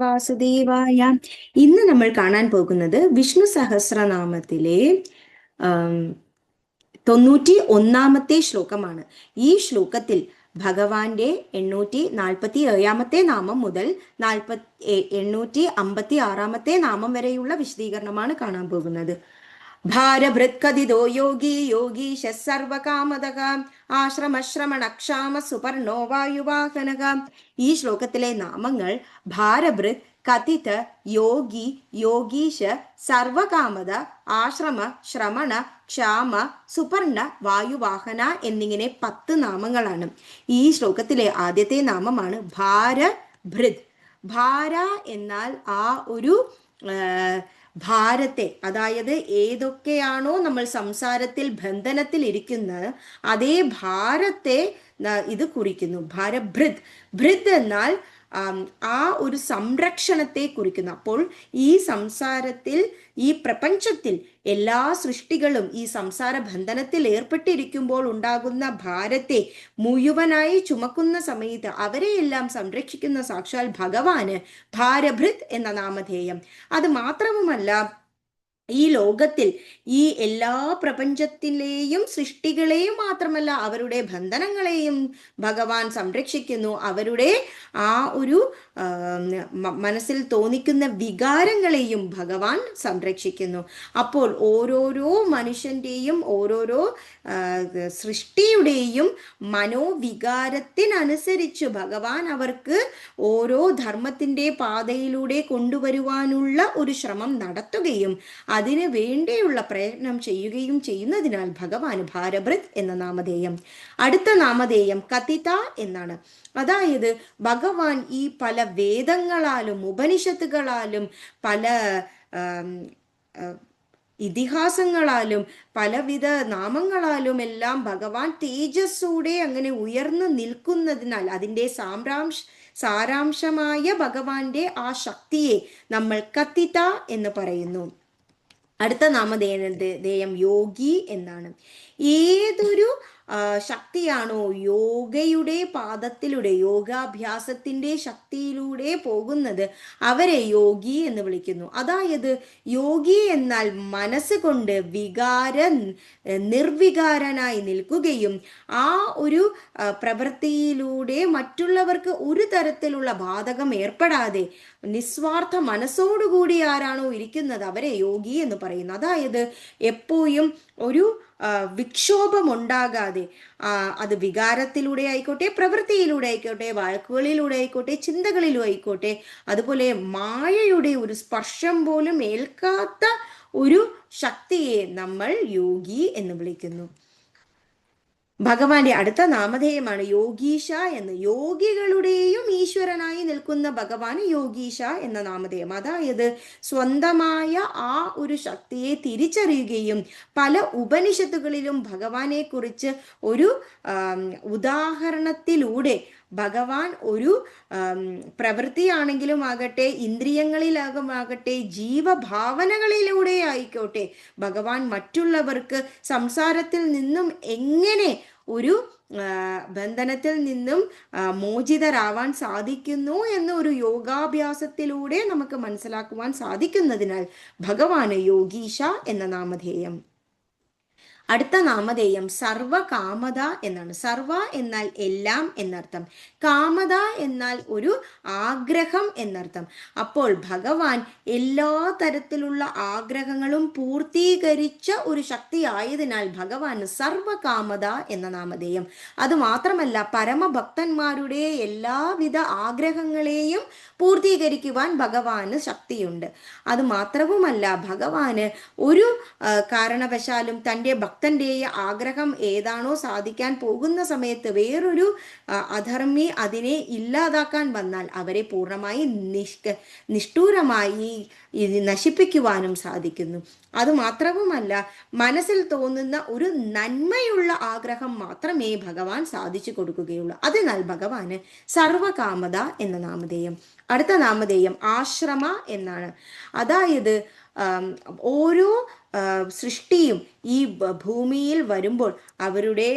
വാസുദേവായ ഇന്ന് നമ്മൾ കാണാൻ പോകുന്നത് വിഷ്ണു സഹസ്രനാമത്തിലെ തൊണ്ണൂറ്റി ഒന്നാമത്തെ ശ്ലോകമാണ്. ഈ ശ്ലോകത്തിൽ ഭഗവാന്റെ എണ്ണൂറ്റി നാൽപ്പത്തി ഏഴാമത്തെ നാമം മുതൽ നാൽപ്പത്തി എണ്ണൂറ്റി അമ്പത്തി ആറാമത്തെ നാമം വരെയുള്ള വിശദീകരണമാണ് കാണാൻ പോകുന്നത്. ഭാരഭൃത്കഥിതോ യോഗി യോഗീശ സർവകാമതക ആശ്രമശ്രമണക്ഷാമ സുപർണോ വായുവാഹനക ഈ ശ്ലോകത്തിലെ നാമങ്ങൾ ഭാരഭൃത് കഥിത് യോഗി യോഗീശ സർവകാമത ആശ്രമ ശ്രമണ ക്ഷാമ സുപർണ വായുവാഹന എന്നിങ്ങനെ പത്ത് നാമങ്ങളാണ്. ഈ ശ്ലോകത്തിലെ ആദ്യത്തെ നാമമാണ് ഭാരഭൃത്. ഭാര എന്നാൽ ആ ഒരു ഭാരത്തെ അതായത് ഏതൊക്കെയാണോ നമ്മൾ സംസാരത്തിൽ ബന്ധനത്തിൽ ഇരിക്കുന്നത് അതേ ഭാരത്തെ ഇത് കുറിക്കുന്നു. ഭാരഭൃത് ഭൃത് എന്നാൽ ആം, ഒരു സംരക്ഷണത്തെ കുറിക്കുന്നു. അപ്പോൾ ഈ സംസാരത്തിൽ ഈ പ്രപഞ്ചത്തിൽ എല്ലാ സൃഷ്ടികളും ഈ സംസാര ബന്ധനത്തിൽ ഏർപ്പെട്ടിരിക്കുമ്പോൾ ഉണ്ടാകുന്ന ഭാരത്തെ മുഴുവനായി ചുമക്കുന്ന സമയത്ത് അവരെയെല്ലാം സംരക്ഷിക്കുന്ന സാക്ഷാൽ ഭഗവാന് ഭാരഭൃത് എന്ന നാമധേയം. അത് മാത്രവുമല്ല ഈ ലോകത്തിൽ ഈ എല്ലാ പ്രപഞ്ചത്തിലെയും സൃഷ്ടികളെയും മാത്രമല്ല അവരുടെ ബന്ധനങ്ങളെയും ഭഗവാൻ സംരക്ഷിക്കുന്നു. അവരുടെ ആ ഒരു മനസ്സിൽ തോന്നിക്കുന്ന വികാരങ്ങളെയും ഭഗവാൻ സംരക്ഷിക്കുന്നു. അപ്പോൾ ഓരോരോ മനുഷ്യന്റെയും ഓരോരോ സൃഷ്ടിയുടെയും മനോവികാരത്തിനനുസരിച്ച് ഭഗവാൻ അവർക്ക് ഓരോ ധർമ്മത്തിന്റെ പാതയിലൂടെ കൊണ്ടുവരുവാനുള്ള ഒരു ശ്രമം നടത്തുകയും അതിന് വേണ്ടിയുള്ള പ്രയത്നം ചെയ്യുകയും ചെയ്യുന്നതിനാൽ ഭഗവാൻ ഭാരഭൃത് എന്ന നാമധേയം. അടുത്ത നാമധേയം കഥിത എന്നാണ്. അതായത് ഭഗവാൻ ഈ പല വേദങ്ങളാലും ഉപനിഷത്തുകളാലും പല ഇതിഹാസങ്ങളാലും പലവിധ നാമങ്ങളാലും എല്ലാം ഭഗവാൻ തേജസ്സൂടെ അങ്ങനെ ഉയർന്നു നിൽക്കുന്നതിനാൽ അതിന്റെ സാമ്രാംശ സാരാംശമായ ഭഗവാന്റെ ആ ശക്തിയെ നമ്മൾ കത്തിത എന്ന് പറയുന്നു. അടുത്ത നാമധേയം യോഗി എന്നാണ്. ഏതൊരു ശക്തിയാണോ? യോഗയുടെ പാദത്തിലൂടെ യോഗാഭ്യാസത്തിന്റെ ശക്തിയിലൂടെ പോകുന്നത് അവരെ യോഗി എന്ന് വിളിക്കുന്നു. അതായത് യോഗി എന്നാൽ മനസ്സുകൊണ്ട് വികാര നിർവികാരനായി നിൽക്കുകയും ആ ഒരു പ്രവൃത്തിയിലൂടെ മറ്റുള്ളവർക്ക് ഒരു തരത്തിലുള്ള ബാധകം ഏർപ്പെടാതെ നിസ്വാർത്ഥ മനസ്സോടുകൂടി ആരാണോ ഇരിക്കുന്നത് അവരെ യോഗി എന്ന് പറയുന്നു. അതായത് എപ്പോഴും ഒരു വിക്ഷോഭമുണ്ടാകാതെ അത് വികാരത്തിലൂടെ ആയിക്കോട്ടെ പ്രവൃത്തിയിലൂടെ ആയിക്കോട്ടെ വാക്കുകളിലൂടെ ആയിക്കോട്ടെ ചിന്തകളിലും ആയിക്കോട്ടെ അതുപോലെ മായയുടെ ഒരു സ്പർശം പോലും ഏൽക്കാത്ത ഒരു ശക്തിയെ നമ്മൾ യോഗി എന്ന് വിളിക്കുന്നു. ഭഗവാന്റെ അടുത്ത നാമധേയമാണ് യോഗീഷ എന്ന്. യോഗികളുടെയും ഈശ്വരനായി നിൽക്കുന്ന ഭഗവാൻ യോഗീഷ എന്ന നാമധേയം. അതായത് സ്വന്തമായ ആ ഒരു ശക്തിയെ തിരിച്ചറിയുകയും പല ഉപനിഷത്തുകളിലും ഭഗവാനെ കുറിച്ച് ഒരു ഉദാഹരണത്തിലൂടെ ഭഗവാൻ ഒരു പ്രവൃത്തിയാണെങ്കിലും ആകട്ടെ ഇന്ദ്രിയങ്ങളിലാകുമാകട്ടെ ജീവഭാവനകളിലൂടെ ആയിക്കോട്ടെ ഭഗവാൻ മറ്റുള്ളവർക്ക് സംസാരത്തിൽ നിന്നും എങ്ങനെ ഒരു ബന്ധനത്തിൽ നിന്നും മോചിതരാവാൻ സാധിക്കുന്നു എന്ന ഒരു യോഗാഭ്യാസത്തിലൂടെ നമുക്ക് മനസ്സിലാക്കുവാൻ സാധിക്കുന്നതിനാൽ ഭഗവാന് യോഗീഷ എന്ന നാമധേയം. അടുത്ത നാമധേയം സർവകാമത എന്നാണ്. സർവ എന്നാൽ എല്ലാം എന്നർത്ഥം. കാമത എന്നാൽ ഒരു ആഗ്രഹം എന്നർത്ഥം. അപ്പോൾ ഭഗവാൻ എല്ലാ തരത്തിലുള്ള ആഗ്രഹങ്ങളും പൂർത്തീകരിച്ച ഒരു ശക്തി ആയതിനാൽ ഭഗവാന് സർവകാമത എന്ന നാമധേയം. അത് മാത്രമല്ല പരമഭക്തന്മാരുടെ എല്ലാവിധ ആഗ്രഹങ്ങളെയും പൂർത്തീകരിക്കുവാൻ ഭഗവാന് ശക്തിയുണ്ട്. അത് മാത്രവുമല്ല ഭഗവാന് ഒരു കാരണവശാലും തന്റെ ഭക്തന്റെ ആഗ്രഹം ഏതാണോ സാധിക്കാൻ പോകുന്ന സമയത്ത് വേറൊരു അധർമ്മി അതിനെ ഇല്ലാതാക്കാൻ വന്നാൽ അവരെ പൂർണമായി നിഷ്ക നിഷ്ഠൂരമായി നശിപ്പിക്കുവാനും സാധിക്കുന്നു. അത് മാത്രവുമല്ല മനസ്സിൽ തോന്നുന്ന ഒരു നന്മയുള്ള ആഗ്രഹം മാത്രമേ ഭഗവാൻ സാധിച്ചു കൊടുക്കുകയുള്ളൂ. അതിനാൽ ഭഗവാന് സർവകാമത എന്ന നാമധേയം. അടുത്ത നാമധേയം ആശ്രമ എന്നാണ്. അതായത് ഓരോ സൃഷ്ടിയും ഈ ഭൂമിയിൽ വരുമ്പോൾ അവരുടെ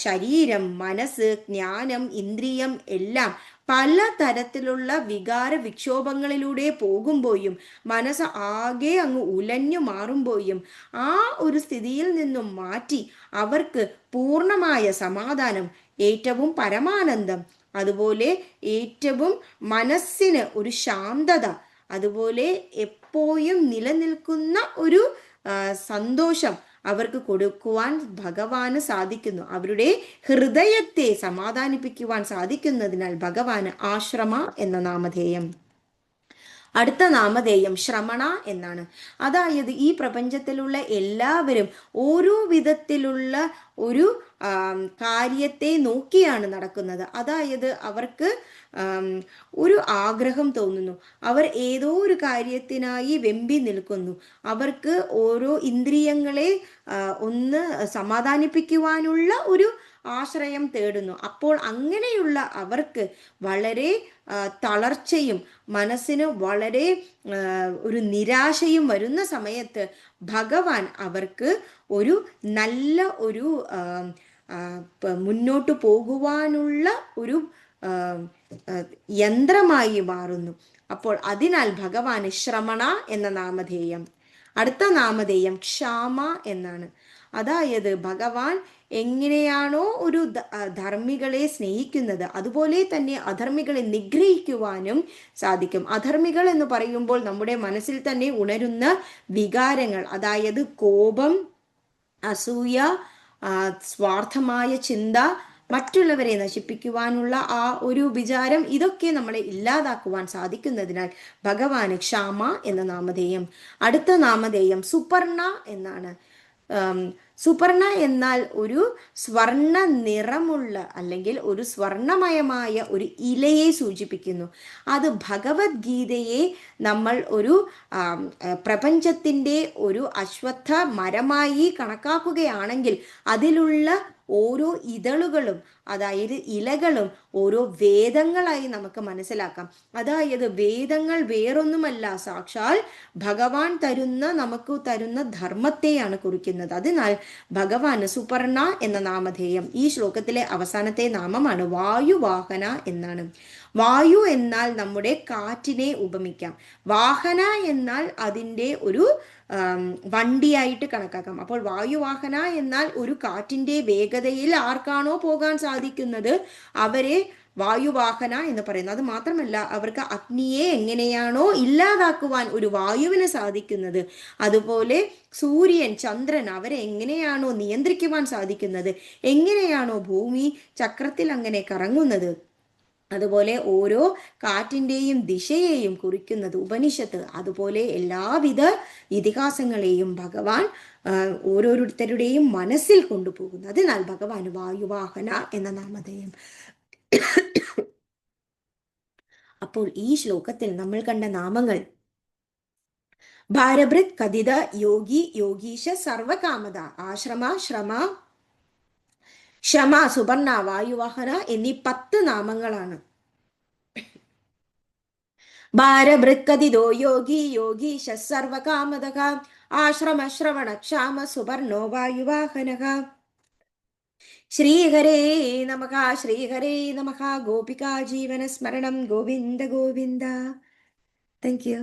ശരീരം മനസ്സ് ജ്ഞാനം ഇന്ദ്രിയം എല്ലാം പല തരത്തിലുള്ള വികാര വിക്ഷോഭങ്ങളിലൂടെ പോകുമ്പോഴും മനസ്സ് ആകെ അങ്ങ് ഉലഞ്ഞു മാറുമ്പോഴും ആ ഒരു സ്ഥിതിയിൽ നിന്നും മാറ്റി അവർക്ക് പൂർണമായ സമാധാനം ഏറ്റവും പരമാനന്ദം അതുപോലെ ഏറ്റവും മനസ്സിന് ഒരു ശാന്തത അതുപോലെ എപ്പോഴും നിലനിൽക്കുന്ന ഒരു സന്തോഷം അവർക്ക് കൊടുക്കുവാൻ ഭഗവാന് സാധിക്കുന്നു. അവരുടെ ഹൃദയത്തെ സമാധാനിപ്പിക്കുവാൻ സാധിക്കുന്നതിനാൽ ഭഗവാന് ആശ്രമ എന്ന നാമധേയം. അടുത്ത നാമധേയം ശ്രമണ എന്നാണ്. അതായത് ഈ പ്രപഞ്ചത്തിലുള്ള എല്ലാവരും ഓരോ വിധത്തിലുള്ള ഒരു കാര്യത്തെ നോക്കിയാണ് നടക്കുന്നത്. അതായത് അവർക്ക് ഒരു ആഗ്രഹം തോന്നുന്നു. അവർ ഏതോ ഒരു കാര്യത്തിനായി വെമ്പി നിൽക്കുന്നു. അവർക്ക് ഓരോ ഇന്ദ്രിയങ്ങളെ ഒന്ന് സമാധാനിപ്പിക്കുവാനുള്ള ഒരു ആശ്രയം തേടുന്നു. അപ്പോൾ അങ്ങനെയുള്ള അവർക്ക് വളരെ തളർച്ചയും മനസ്സിന് വളരെ ഒരു നിരാശയും വരുന്ന സമയത്ത് ഭഗവാൻ അവർക്ക് ഒരു നല്ല ഒരു മുന്നോട്ട് പോകുവാനുള്ള ഒരു യന്ത്രമായി മാറുന്നു. അപ്പോൾ അതിനാൽ ഭഗവാന് ശ്രമണ എന്ന നാമധേയം അടുത്ത നാമധേയം ക്ഷാമ എന്നാണ്. അതായത് ഭഗവാൻ എങ്ങനെയാണോ ഒരു ധർമ്മികളെ സ്നേഹിക്കുന്നത് അതുപോലെ തന്നെ അധർമ്മികളെ നിഗ്രഹിക്കുവാനും സാധിക്കും. അധർമ്മികൾ എന്ന് പറയുമ്പോൾ നമ്മുടെ മനസ്സിൽ തന്നെ ഉണരുന്ന വികാരങ്ങൾ അതായത് കോപം അസൂയ സ്വാർത്ഥമായ ചിന്ത മറ്റുള്ളവരെ നശിപ്പിക്കുവാനുള്ള ആ ഒരു വിചാരം ഇതൊക്കെ നമ്മളെ ഇല്ലാതാക്കുവാൻ സാധിക്കുന്നതിനാൽ ഭഗവാന് ക്ഷാമ എന്ന നാമധേയം അടുത്ത നാമധേയം സുപർണ എന്നാണ്. സുപർണ എന്നാൽ ഒരു സ്വർണ നിറമുള്ള അല്ലെങ്കിൽ ഒരു സ്വർണമയമായ ഒരു ഇലയെ സൂചിപ്പിക്കുന്നു. അത് ഭഗവത്ഗീതയെ നമ്മൾ ഒരു പ്രപഞ്ചത്തിന്റെ ഒരു അശ്വത്ഥ മരമായി കണക്കാക്കുകയാണെങ്കിൽ അതിലുള്ള ഓരോ ഇതളുകളും അതായത് ഇലകളും ഓരോ വേദങ്ങളായി നമുക്ക് മനസ്സിലാക്കാം. അതായത് വേദങ്ങൾ വേറൊന്നുമല്ല സാക്ഷാൽ ഭഗവാൻ തരുന്ന നമുക്ക് തരുന്ന ധർമ്മത്തെയാണ് കുറിക്കുന്നത്. അതിനാൽ ഭഗവാന് സുപർണ എന്ന നാമധേയം ഈ ശ്ലോകത്തിലെ അവസാനത്തെ നാമമാണ് വായുവാഹന എന്നാണ്. വായു എന്നാൽ നമ്മുടെ കാറ്റിനെ ഉപമിക്കാം. വാഹന എന്നാൽ അതിന്റെ ഒരു വണ്ടിയായിട്ട് കണക്കാക്കാം. അപ്പോൾ വായുവാഹന എന്നാൽ ഒരു കാറ്റിന്റെ വേഗതയിൽ ആർക്കാണോ പോകാൻ സാധിക്കുന്നത് അവരെ വായുവാഹന എന്ന് പറയുന്നത് അത് മാത്രമല്ല അവർക്ക് അഗ്നിയെ എങ്ങനെയാണോ ഇല്ലാതാക്കുവാൻ ഒരു വായുവിന് സാധിക്കുന്നത്. അതുപോലെ സൂര്യൻ ചന്ദ്രൻ അവരെ എങ്ങനെയാണോ നിയന്ത്രിക്കുവാൻ സാധിക്കുന്നത്? എങ്ങനെയാണോ ഭൂമി ചക്രത്തിൽ അങ്ങനെ കറങ്ങുന്നത്? അതുപോലെ ഓരോ കാറ്റിന്റെയും ദിശയെയും കുറിക്കുന്നത് ഉപനിഷത്ത്. അതുപോലെ എല്ലാവിധ ഇതിഹാസങ്ങളെയും ഭഗവാൻ ഓരോരുത്തരുടെയും മനസ്സിൽ കൊണ്ടുപോകുന്നു. അതിനാൽ ഭഗവാൻ വായുവാഹന എന്ന നാമധേയം. അപ്പോൾ ഈ ശ്ലോകത്തിൽ നമ്മൾ കണ്ട നാമങ്ങൾ ഭാരഭൃത് കഥിത യോഗി യോഗീശ സർവകാമത ആശ്രമ ശ്രമ ക്ഷമ സുപർണ വായുവാഹന എന്നീ പത്ത് നാമങ്ങളാണ്. ഭാരഭൃക്കതിതോ യോഗി യോഗി സർവകാമതക ആശ്രമ ശ്രവണ ക്ഷാമ സുപർണോ വായുവാഹനക. ശ്രീഹരേ നമക ശ്രീഹരേ നമക ഗോപിക ജീവന സ്മരണം ഗോവിന്ദ ഗോവിന്ദ. Thank you